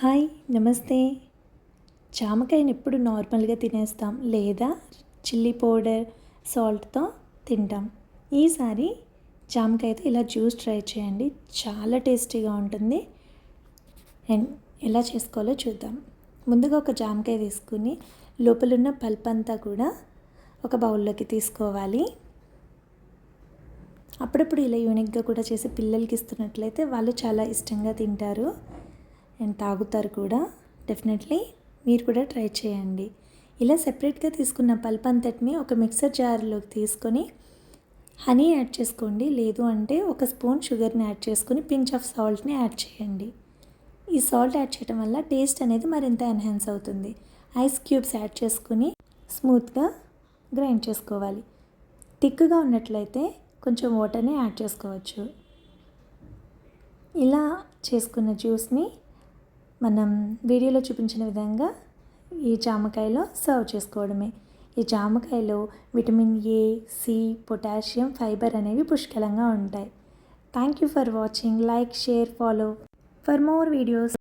Hi నమస్తే. జామకాయని ఎప్పుడు నార్మల్గా తినేస్తాం లేదా చిల్లీ పౌడర్ సాల్ట్తో తింటాం. ఈసారి జామకాయతో ఇలా జ్యూస్ ట్రై చేయండి. చాలా టేస్టీగా ఉంటుంది. అండ్ ఎలా చేసుకోవాలో చూద్దాం. ముందుగా ఒక జామకాయ తీసుకుని లోపలున్న పల్ప్ అంతా కూడా ఒక బౌల్లోకి తీసుకోవాలి. అప్పుడప్పుడు ఇలా యూనిక్గా కూడా చేసి పిల్లలకి ఇస్తున్నట్లయితే వాళ్ళు చాలా ఇష్టంగా తింటారు. అండ్ తాగుతారు కూడా. డెఫినెట్లీ మీరు కూడా ట్రై చేయండి. ఇలా సెపరేట్గా తీసుకున్న పల్ప్ అంతటిని ఒక మిక్సర్ జార్లోకి తీసుకొని హనీ యాడ్ చేసుకోండి. లేదు అంటే ఒక స్పూన్ షుగర్ని యాడ్ చేసుకొని పించ్ ఆఫ్ సాల్ట్ని యాడ్ చేయండి. ఈ సాల్ట్ యాడ్ చేయడం వల్ల టేస్ట్ అనేది మరింత ఎన్హాన్స్ అవుతుంది. ఐస్ క్యూబ్స్ యాడ్ చేసుకుని స్మూత్గా గ్రైండ్ చేసుకోవాలి. థిక్గా ఉన్నట్లయితే కొంచెం వాటర్ని యాడ్ చేసుకోవచ్చు. ఇలా చేసుకున్న జ్యూస్ని మనం వీడియోలో చూపించిన విధంగా ఈ జామకాయలో సర్వ్ చేసుకోవడమే. ఈ జామకాయలో vitamin A C potassium fibre అనేవి పుష్కలంగా ఉంటాయి. Thank you for watching like share follow for more videos